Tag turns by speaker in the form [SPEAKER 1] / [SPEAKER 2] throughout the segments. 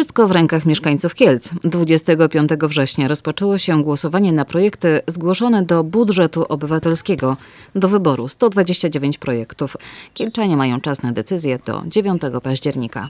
[SPEAKER 1] Wszystko w rękach mieszkańców Kielc. 25 września rozpoczęło się głosowanie na projekty zgłoszone do budżetu obywatelskiego. Do wyboru 129 projektów. Kielczanie mają czas na decyzję do 9 października.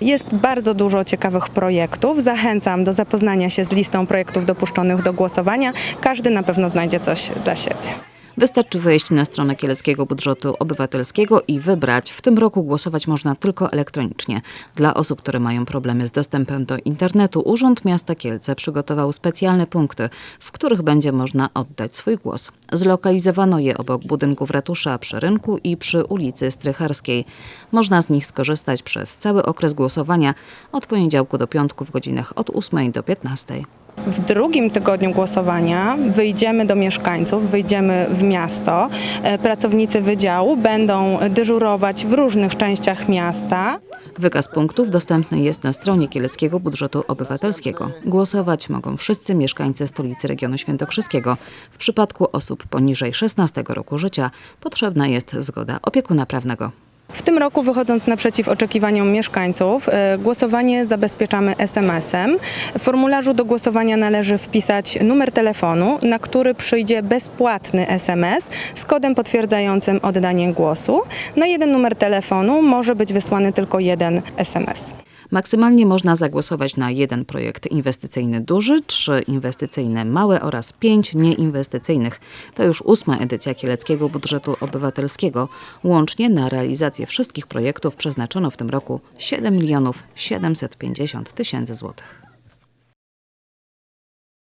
[SPEAKER 2] Jest bardzo dużo ciekawych projektów. Zachęcam do zapoznania się z listą projektów dopuszczonych do głosowania. Każdy na pewno znajdzie coś dla siebie.
[SPEAKER 1] Wystarczy wejść na stronę Kieleckiego Budżetu Obywatelskiego i wybrać. W tym roku głosować można tylko elektronicznie. Dla osób, które mają problemy z dostępem do internetu, Urząd Miasta Kielce przygotował specjalne punkty, w których będzie można oddać swój głos. Zlokalizowano je obok budynków ratusza przy rynku i przy ulicy Strycharskiej. Można z nich skorzystać przez cały okres głosowania od poniedziałku do piątku w godzinach od 8 do 15.
[SPEAKER 2] W drugim tygodniu głosowania wyjdziemy do mieszkańców, wyjdziemy w miasto. E, Pracownicy wydziału będą dyżurować w różnych częściach miasta.
[SPEAKER 1] Wykaz punktów dostępny jest na stronie Kieleckiego Budżetu Obywatelskiego. Głosować mogą wszyscy mieszkańcy stolicy regionu świętokrzyskiego. W przypadku osób poniżej 16 roku życia potrzebna jest zgoda opiekuna prawnego.
[SPEAKER 2] W tym roku, wychodząc naprzeciw oczekiwaniom mieszkańców, e, głosowanie zabezpieczamy SMS-em. W formularzu do głosowania należy wpisać numer telefonu, na który przyjdzie bezpłatny SMS z kodem potwierdzającym oddanie głosu. Na jeden numer telefonu może być wysłany tylko jeden SMS.
[SPEAKER 1] Maksymalnie można zagłosować na jeden projekt inwestycyjny duży, trzy inwestycyjne małe oraz pięć nieinwestycyjnych. To już ósma edycja Kieleckiego Budżetu Obywatelskiego. Łącznie na realizację wszystkich projektów przeznaczono w tym roku 7 milionów 750 tysięcy złotych.